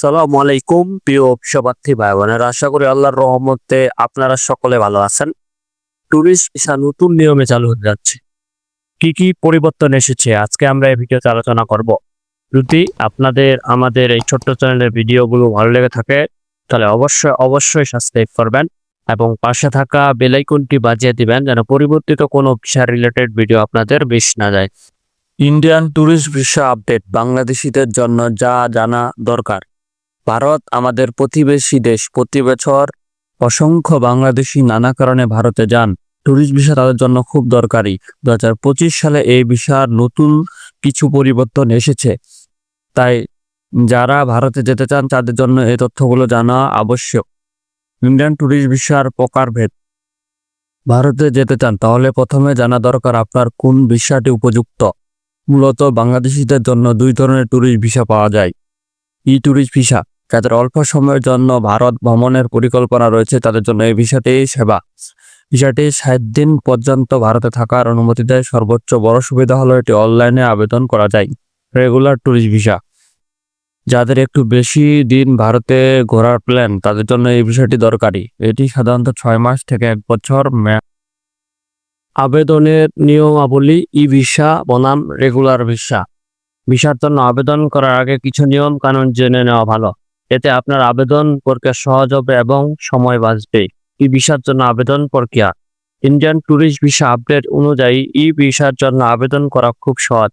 সালাম আলাইকুম, প্রিয় সবার্থী ভাই বোনেরা আশা করি আল্লাহর রহমতে আপনারা সকলে ভালো আছেন। টুরিস্ট ভিসা নতুন নিয়মে চালু হতে যাচ্ছে। কি কি পরিবর্তন এসেছে আজকে আমরা এই ভিডিওতে আলোচনা করব। যদি আপনাদের, আমাদের এই ছোট্ট চ্যানেলের ভিডিওগুলো ভালো লেগে থাকে, তাহলে অবশ্যই অবশ্যই সাবস্ক্রাইব করবেন এবং পাশে থাকা বেলাইকনটি বাজিয়ে দিবেন যেন পরিবর্তিত কোনো ভিসা রিলেটেড ভিডিও আপনাদের বেশ না যায়। ইন্ডিয়ান ট্যুরিস্ট ভিসা আপডেট বাংলাদেশিদের জন্য যা জানা দরকার। ভারত আমাদের প্রতিবেশী দেশ। প্রতি বছর অসংখ্য বাংলাদেশি নানা কারণে ভারতে যান। ট্যুরিস্ট ভিসা তাদের জন্য খুব দরকারি। দু হাজার পঁচিশ সালে এই ভিসার নতুন কিছু পরিবর্তন এসেছে। তাই যারা ভারতে যেতে চান, তাদের জন্য এই তথ্যগুলো জানা আবশ্যক। ইন্ডিয়ান ট্যুরিস্ট ভিসার প্রকারভেদ। ভারতে যেতে চান, তাহলে প্রথমে জানা দরকার আপনার কোন ভিসাটি উপযুক্ত। মূলত বাংলাদেশিদের জন্য দুই ধরনের ট্যুরিস্ট ভিসা পাওয়া যায়। ই ট্যুরিস্ট ভিসা যাদের অল্প সময়ের জন্য ভারত ভ্রমণের পরিকল্পনা রয়েছে, তাদের জন্য এই ভিসাটি সেবা। ভিসাটি ষাট দিন পর্যন্ত ভারতে থাকার অনুমতি দেয়। সর্বোচ্চ বড় সুবিধা হলো এটি অনলাইনে আবেদন করা যায়। Regular tourist visa. যাদের একটু বেশি দিন ভারতে ঘোরার প্ল্যান, তাদের জন্য এই ভিসাটি দরকারি। এটি সাধারণত ছয় মাস থেকে এক বছর আবেদনের নিয়মাবলী ই ভিসা বনাম রেগুলার ভিসা। ভিসার জন্য আবেদন করার আগে কিছু নিয়ম কানুন জেনে নেওয়া ভালো। এতে আপনার আবেদন প্রক্রিয়া সহজ হবে এবং সময় বাঁচবে। ই ভিসার জন্য আবেদন প্রক্রিয়া। ইন্ডিয়ান ট্যুরিস্ট ভিসা আপডেট অনুযায়ী ই ভিসার জন্য আবেদন করা খুব সহজ।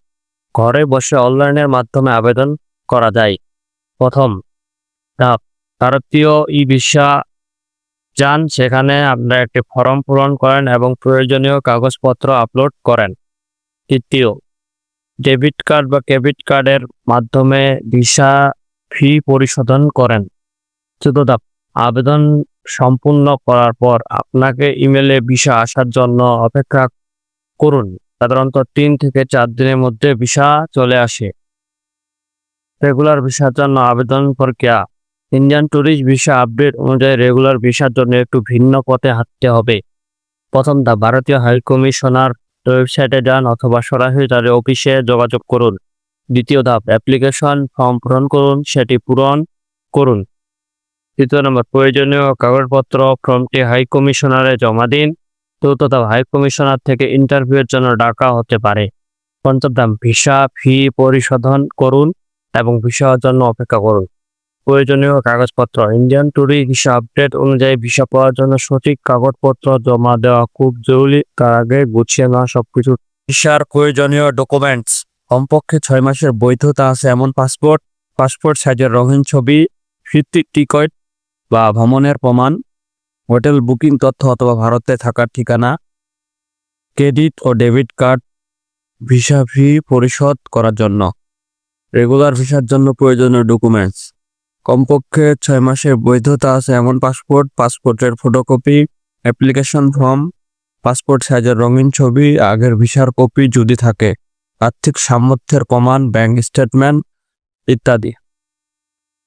ঘরে বসে অনলাইনের মাধ্যমে আবেদন করা যায়। প্রথম ধাপ, ভারতীয় ই ভিসা যান, সেখানে আপনারা একটি ফর্ম পূরণ করেন এবং প্রয়োজনীয় কাগজপত্র আপলোড করেন। তৃতীয়, ডেবিট কার্ড বা ক্রেডিট কার্ডের মাধ্যমে ভিসা ফি পরিশোধন করেন। চতুর্থ আবেদন সম্পূর্ণ করার পর আপনাকে ইমেলে ভিসা আসার জন্য অপেক্ষা করুন। সাধারণত তিন থেকে চার দিনের মধ্যে ভিসা চলে আসে। রেগুলার ভিসার জন্য আবেদন প্রক্রিয়া, ইন্ডিয়ান ট্যুরিস্ট ভিসা আপডেট অনুযায়ী রেগুলার ভিসার জন্য একটু ভিন্ন পথে হাঁটতে হবে। প্রথম ধাপ ভারতীয় হাই কমিশনার ওয়েবসাইটে যান অথবা সরাসরি তাদের অফিসে যোগাযোগ করুন। দ্বিতীয় ধাপ অ্যাপ্লিকেশন ফর্ম পূরণ করুন, সেটি পূরণ করুন। তৃতীয় নম্বর, প্রয়োজনীয় কাগজপত্র, ফর্মটি হাই কমিশনারে জমা দিন। চতুর্থ ধাপ হাই কমিশনার থেকে ইন্টারভিউয়ের জন্য ডাকা হতে পারে। পঞ্চম ধাপ ভিসা ফি পরিশোধন করুন এবং ভিসার জন্য অপেক্ষা করুন। প্রয়োজনীয় কাগজপত্র ইন্ডিয়ান ট্যুরিস্ট ভিসা আপডেট অনুযায়ী ভিসা পাওয়ার জন্য সঠিক কাগজপত্র জমা দেওয়া খুব জরুরি। তার আগে গুছিয়ে নেওয়া সবকিছু। ভিসার প্রয়োজনীয় ডকুমেন্টস কমপক্ষে ছয় মাসের বৈধতা আছে এমন পাসপোর্ট পাসপোর্ট সাইজের রঙিন ছবি, ভিত্তিক টিকট বা ভ্রমণের প্রমাণ, হোটেল বুকিং তথ্য অথবা ভারতে থাকার ঠিকানা, ক্রেডিট ও ডেবিট কার্ড, ভিসা ফি পরিশোধ করার জন্য। রেগুলার ভিসার জন্য প্রয়োজনীয় ডকুমেন্টস। কমপক্ষে ছয় মাসের বৈধতা আছে এমন পাসপোর্ট, পাসপোর্টের ফটোকপি, অ্যাপ্লিকেশন ফর্ম, পাসপোর্ট সাইজের রঙিন ছবি, আগের ভিসার কপি যদি থাকে। আর্থিক সামর্থ্যের প্রমাণ ব্যাংক স্টেটমেন্ট ইত্যাদি।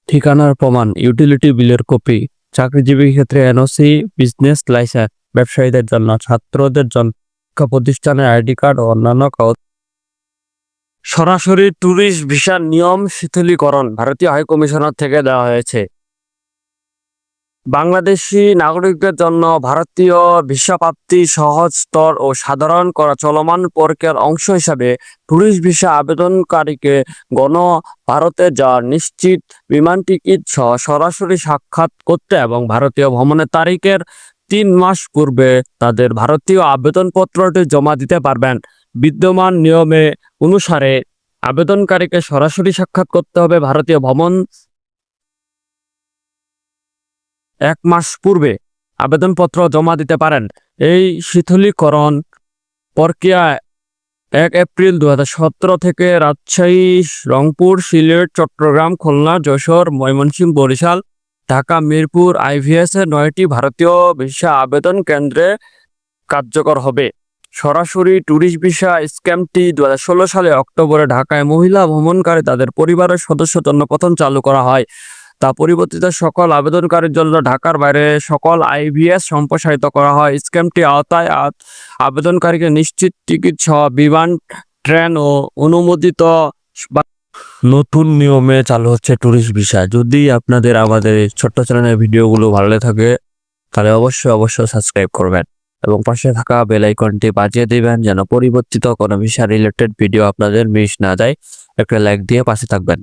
ঠিকানার প্রমাণ ইউটিলিটি বিলের কপি চাকরিজীবী ক্ষেত্রে এনওসি বিজনেস লাইসেন্স ব্যবসায়ীদের জন্য, ছাত্রদের জন্য, শিক্ষা প্রতিষ্ঠানের আইডি কার্ড ও অন্যান্য কাগজ। সরাসরি ট্যুরিস্ট ভিসার নিয়ম শিথিলীকরণ, ভারতীয় হাই কমিশনার থেকে দেওয়া হয়েছে। বাংলাদেশি নাগরিকদের জন্য ভারতীয় ভিসা প্রাপ্তি সহজতর ও সাধারণ করা চলমান প্রক্রিয়ার অংশ হিসাবে ট্যুরিস্ট ভিসা আবেদনকারীকে গণ ভারতে যাওয়ার নিশ্চিত বিমান টিকিট সহ সরাসরি সাক্ষাৎ করতে এবং ভারতীয় ভ্রমণের তারিখের তিন মাস পূর্বে তাদের ভারতীয় আবেদনপত্রটি জমা দিতে পারবেন। বিদ্যমান নিয়মে অনুসারে আবেদনকারীকে সরাসরি সাক্ষাৎ করতে হবে ভারতীয় ভ্রমণ এক মাস পূর্বে আবেদনপত্র জমা দিতে পারেন। এই শিথিলীকরণ প্রক্রিয়া এক এপ্রিল দু হাজার সতেরো থেকে রাজশাহী, রংপুর, সিলেট, চট্টগ্রাম, খুলনা, যশোর, ময়মনসিংহ, বরিশাল, ঢাকা, মিরপুর, আইভিএস এর নয়টি ভারতীয় ভিসা আবেদন কেন্দ্রে কার্যকর হবে। সরাসরি ট্যুরিস্ট ভিসা স্ক্যামটি দু হাজার ষোলো সালে অক্টোবরে ঢাকায় মহিলা ভ্রমণকারী তাদের পরিবারের সদস্য জন্য প্রথম চালু করা হয়। তা পরিবর্তিত সকল আবেদনকারীর জন্য ঢাকার বাইরে সকল আইভিএস সম্প্রসারিত করা হয়। স্ক্যামটি আওতায় আবেদনকারীকে নিশ্চিত টিকিট সহ বিমান, ট্রেন ও অনুমোদিত নতুন নিয়মে চালু হচ্ছে ট্যুরিস্ট ভিসা। যদি আপনাদের আমাদের ছোট্ট চ্যানেলের ভিডিওগুলো ভালো থাকে, তাহলে অবশ্যই অবশ্যই সাবস্ক্রাইব করবেন এবং পাশে থাকা বেল আইকনটি বাজিয়ে দিবেন যেন পরিবর্তিত কোনো ভিসা রিলেটেড ভিডিও আপনাদের মিস না যায়। একটা লাইক দিয়ে পাশে থাকবেন।